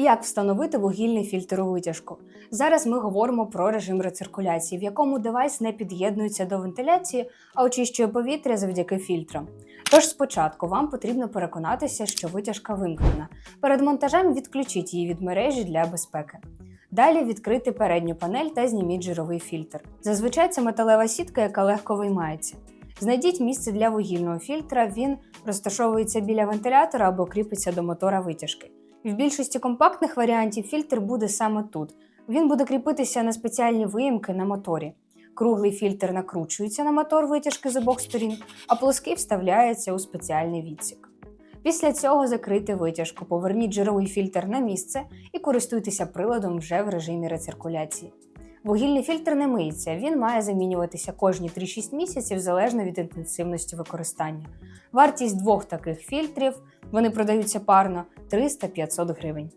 Як встановити вугільний фільтр у витяжку? Зараз ми говоримо про режим рециркуляції, в якому девайс не під'єднується до вентиляції, а очищує повітря завдяки фільтрам. Тож спочатку вам потрібно переконатися, що витяжка вимкнена. Перед монтажем відключіть її від мережі для безпеки. Далі відкрити передню панель та зніміть жировий фільтр. Зазвичай це металева сітка, яка легко виймається. Знайдіть місце для вугільного фільтра, він розташовується біля вентилятора або кріпиться до мотора витяжки. В більшості компактних варіантів фільтр буде саме тут. Він буде кріпитися на спеціальні виїмки на моторі. Круглий фільтр накручується на мотор витяжки з обох сторін, а плоский вставляється у спеціальний відсік. Після цього закрийте витяжку, поверніть жировий фільтр на місце і користуйтеся приладом вже в режимі рециркуляції. Вугільний фільтр не миється, він має замінюватися кожні 3-6 місяців залежно від інтенсивності використання. Вартість двох таких фільтрів вони продаються парно 300-500 гривень.